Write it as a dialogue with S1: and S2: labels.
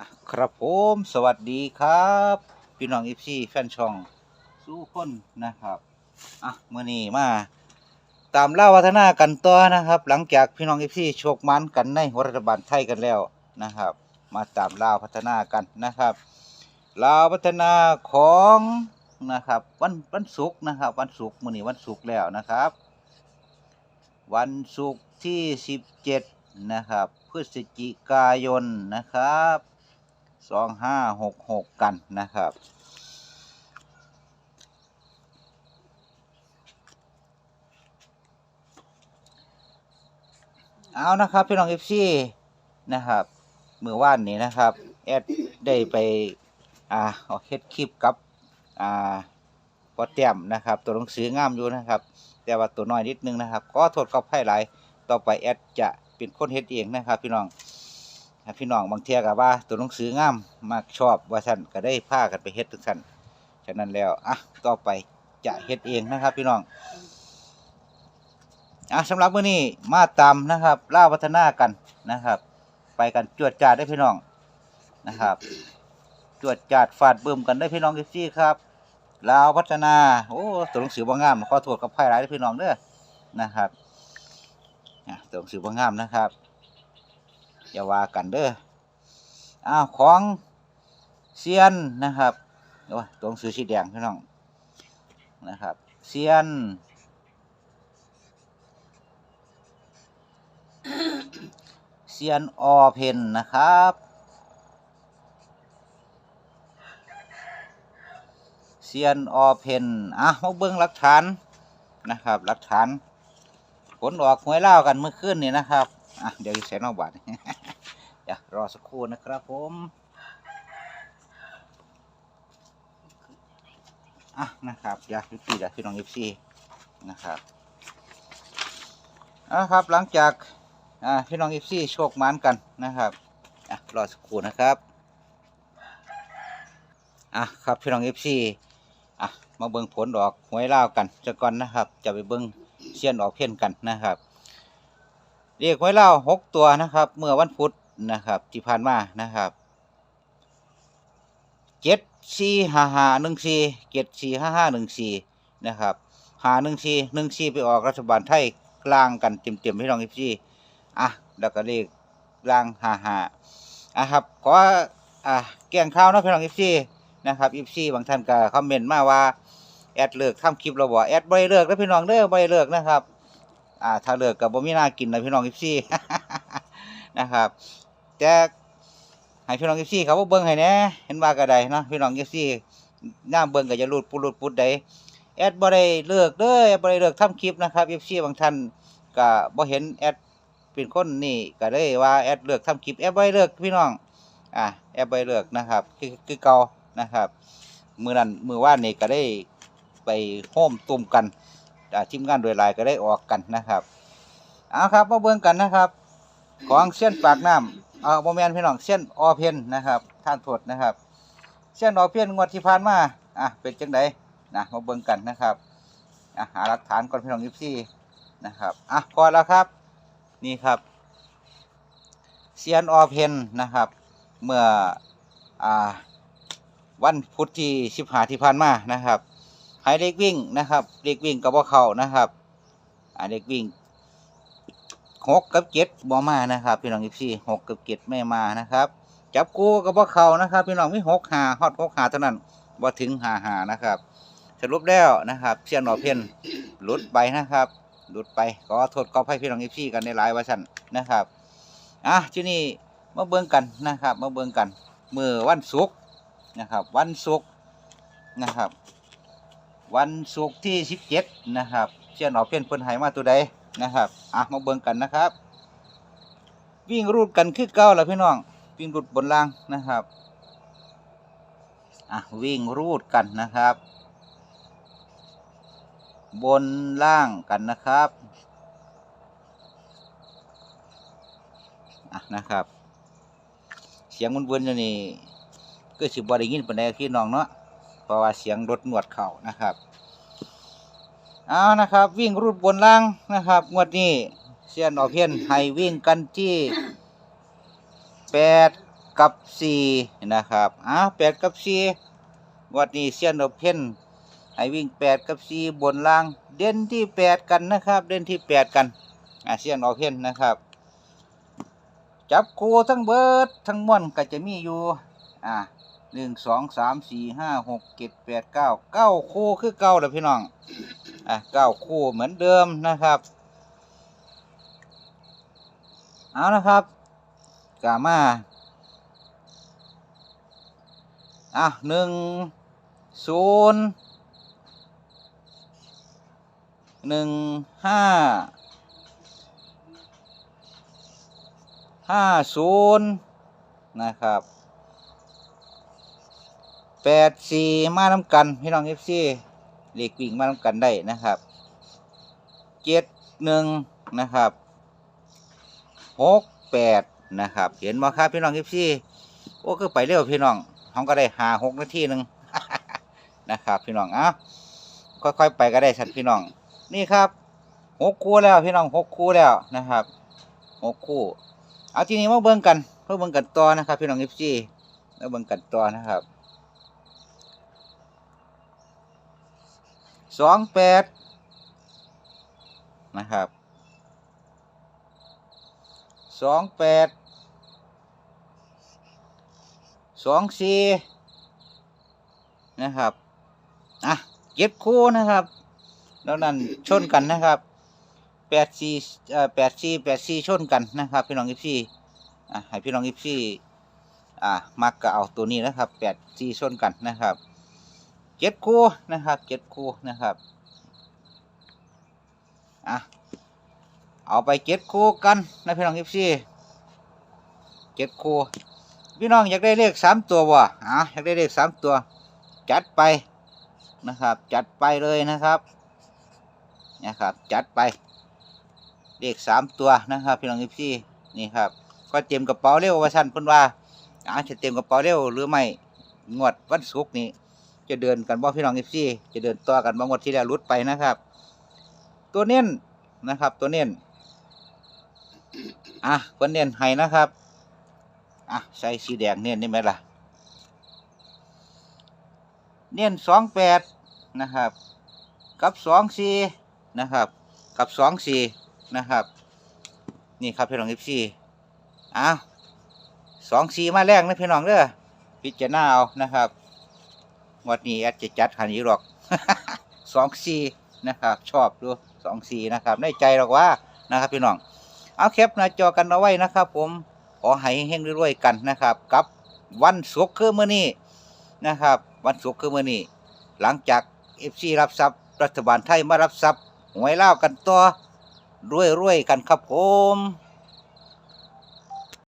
S1: อะครับผมสวัสดีครับ พี่น้องอีพีแฟนช่องสู้คนนะครับอะเมื่อนี้มา ตามเล่าวัฒนากันต่อนะครับ หลังจากพี่น้องอีพีโชคมันกันในรัฐบาลไทยกันแล้วนะครับ มาตามเล่าพัฒนากันนะครับลาวพัฒนาของนะครับ วันวันศุกร์นะครับ วันศุกร์มื่อนี้วันศุกร์แล้วนะครับ วันศุกร์ที่สิบเจ็ดนะครับ พฤศจิกายนนะครับ สองห้าหกหกกันนะครับ เอานะครับพี่น้องเอฟซีนะครับมือว่านนี้นะครับ แอดได้ไป อ่าเอาเฮ็ดคลิปกับ อ่าพอเตรียมนะครับ ตัวหนังสืองามอยู่นะครับ แต่ว่าตัวน้อยนิดนึงนะครับ ก็โทษเขาไพ่หลายต่อไปแอดจะเป็นคนเฮ็ดเองนะครับ พี่น้อง พี่น้องบางเทียกับว่าตัวหนังสืองามมากชอบว่าสั่นก็ได้พากันไปเฮ็ดทุกสั่นฉะนั้นแล้วอะต่อไปจะเฮ็ดเองนะครับ พี่น้องอะสำหรับมื้อนี้มาตามนะครับล่าวัฒนากันนะครับ ไปกันจวดจาดได้พี่น้องนะครับ จวดจาดฟาดบึ้มกันได้พี่น้องที่ซี่ครับลาวพัฒนาโอ้ตัวหนังสือบ่งงามขอโทษกับไพ่หลายเด้พี่น้องเด้อนะครับตัวหนังสือบ่งามนะครับ อย่าว่ากันเด้ออ้าวของเซียนนะครับโอ้ตัวหนังสือสีแดงพี่น้องนะครับเซียนเซียนออเพนนะครับเซียนออเพนอะมาเบิ้งหลักฐานนะครับหลักฐานผลออกหวยเล่ากันเมื่อคืนนี่นะครับอะเดี๋ยวอีกแสนอาบาท รอสักครู่นะครับผมอะนะครับยากยุติแล้วพี่น้องเอฟซีนะครับอะครับหลังจากอ่าพี่น้องเอฟซีโชคมันกันนะครับอะรอสักครู่นะครับอะครับพี่น้องเอฟซีอะมาเบิ่งผลดอกหวยลากันจะก่อนนะครับ จะไปเบิ่งเสี้ยนออกเพี้ยนกันนะครับเรียกหวยลาหกตัวนะครับ เมื่อวันพุธ นะครับ ที่ผ่านมานะครับเจ็ดสี่ห้าห้าหนึ่งสี่เจ็ดสี่ห้าห้าหนึ่งสี่นะครับหาหนึ่งสี่หนึ่งสี่ไปออกรัฐบาลไทยกลางกันเต็มๆพี่น้องเอฟซีอะแล้วก็เลขล่างห้าห้าอะครับขออะแกงข้าวนะพี่น้องอีฟซีนะครับอีฟซีบางท่านก็คอมเมนต์มาว่าแอดเลิกทำคลิปเราบอกแอดบ่ได้เลิกแล้วพี่น้องเด้อบ่ได้เลิกนะครับอ่าถ้าเลิกก็บ่มีน่ากินนะพี่น้องอีฟซีนะครับ แต่ให้พี่น้องอีฟซีเขาบ่เบิ่งให้แน่เห็นว่าก็ได้เนาะพี่น้องอีฟซีย่าเบิ่งก็จะรูดปุดรูดปุดได้แอดบ่ได้เลิกเด้อแอดบ่ได้เลิกทำคลิปนะครับอีฟซีบางท่านก็บ่เห็นแอดเป็นคนนี่ก็เลยว่าแอดเลือกทำคลิปแอดไว้เลือกพี่น้องอะแอดไว้เลือกนะครับ คือคือเก่านะครับมือนั้นมือว่านนี่ก็ได้ไปโฮมตุ่มกันทีมงานโดยหลายก็ได้ออกกันนะครับเอาครับมาเบิ่งกันนะครับ ของเส้นปากน้ำ อ่าโมแมนพี่น้องเส้นออเพนนะครับท่านโทษนะครับเส้นออเพนงวดที่ผ่านมาอะเป็นจังไดนะมาเบิ่งกันนะครับอะหาหลักฐานก่อนพี่น้องยิปซี่นะครับอะพอแล้วครับนี่ครับเซียนออเพนนะครับ เมื่ออ่าวันพุธที่สิบหาที่ผ่านมานะครับให้เด็กวิ่งนะครับเด็กวิ่งกับว่าเขานะครับอ่าเด็กวิ่ง หกกับเจ็ดบ่มานะครับพี่น้องอีพี่หกกับเจ็ดไม่มานะครับจับกูกับว่าเขานะครับ พี่น้องมีหกหาฮอดหกหาเท่านั้นว่าถึงหาหานะครับ สรุปแล้วนะครับเซียนออเพี้ยนหลุดไปนะครับหลุดไปขอโทษขออภัยพี่น้องอีพี่กันในหลายว่าสั่นนะครับอะที่นี่มาเบิ่งกันนะครับมาเบิ่งกันเมื่อวันศุกร์นะครับ วันศุกร์นะครับ วันศุกร์ที่สิบเจ็ดนะครับเชื่อหนอเพี้ยนเพิ่นหายมาตัวใด นะครับอะมาเบิ่งกันนะครับ วิ่งรูดกันคือเก้าแล้วพี่น้อง วิ่งรูดบนล่างนะครับอะวิ่งรูดกันนะครับ บนล่างกันนะครับอะนะครับ เสียงมันเวินๆอยู่นี่ก็สิบ่ได้ยินปานใดพี่น้องเนาะเพราะว่าเสียงรถหนวดเข่านะครับ เอานะครับ วิ่งรูดบนล่างนะครับ งวดนี้เสียนออกเพียนให้วิ่งกันที่แปดกับสี่นะครับอ้าวแปดกับสี่งวันนี้เซียนโอกเพ่นให้วิ่งแปดกับสี่บนล่าง เด่นที่แปดกันนะครับ เด่นที่แปดกันอาเซียนโอกเพ่นนะครับ จับคูทั้งเบิร์ดทั้งมวลก็จะมีอยู่อ่าหนึ่งสองสามสี่ห้าหกเจ็ดแปดเก้าเก้าคู่คือเก้าเด้อพี่น้อง อะเก้าคู่เหมือนเดิมนะครับเอานะครับกามาอะหนึ่งศูนย์หนึ่งห้าห้าศูนย์นะครับแปดสี่มาน้ำกัน พี่น้องเอฟซี เลขวิ่งมาน้ำกันได้นะครับเจ็ดหนึ่งนะครับหกแปดนะครับ เห็นไหมครับพี่น้องเอฟซี่โอ้คือไปเร็วพี่น้องเขาก็ได้หาหกนาทีหนึ่งนะครับ พี่น้องเอ้าค่อยๆไปก็ได้สันพี่น้อง นี่ครับหกคู่แล้วพี่น้องหกคู่แล้วนะครับหกคู่ เอาทีนี้มาเบิ่งกันเพื่อเบิ่งกันต่อนะครับ พี่น้องเอฟซีมาเบิ่งกันต่อนะครับ สองแปดนะครับสองแปดสองสี่นะครับ อะเจ็ดคู่นะครับ แล้วนั่นชนกันนะครับแปดสี่เอ่อแปดสี่แปดสี่ชนกันนะครับ พี่น้องอีพี่อะให้พี่น้องอีพี่อะมักก็เอาตัวนี้นะครับแปดสี่ชนกันนะครับ เจ็ดคู่นะครับเจ็ดคู่นะครับอะเอาไปเจ็ดคู่กันนะพี่น้องอีพี่เจ็ดคู่พี่น้องอยากได้เลขสามตัวบ่อะอยากได้เลขสามตัว จัดไปนะครับ จัดไปเลยนะครับนะครับ จัดไปเลขสามตัวนะครับพี่น้องพี่นี่ครับ ก็เตรียมกระเป๋าเร็วว่าสั้นพิ่นว่าอาจจะเตรียมกระเป๋าเร็วหรือไม่งวดวันศุกร์นี้ จะเดินกันบ่พี่น้องพี่จะเดินต่อกันบ่งวดที่แล้วหลุดไปนะครับ ตัวเน้นนะครับ ตัวเน้นอะเพิ่นเน้นให้นะครับอะใส่สีแดงเน้นได้ไหมล่ะ เน้นสองแปดนะครับ กับสองสี่นะครับ กับสองสี่นะครับ นี่ครับพี่น้องทิพซี่อ้าวสองสี่มาแรกนะพี่น้องเด้อพิจารณาเอานะครับ งวันนี้แอดจะจัดหันนี้หรอกสองสีนะครับชอบดูสองสีนะครับในใจหรอกว่านะครับพี่น้องเอาแคปหน้าจอกันเอาไว้นะครับ ผมขอให้เฮงรวยๆกันนะครับ กับวันศุกร์คือมื้อนี้นะครับ วันศุกร์คือมื้อนี้หลังจากเอฟซีรับทรัพย์รัฐบาลไทยมารับทรัพย์หวยเล่ากันต่อรวยๆกันครับผม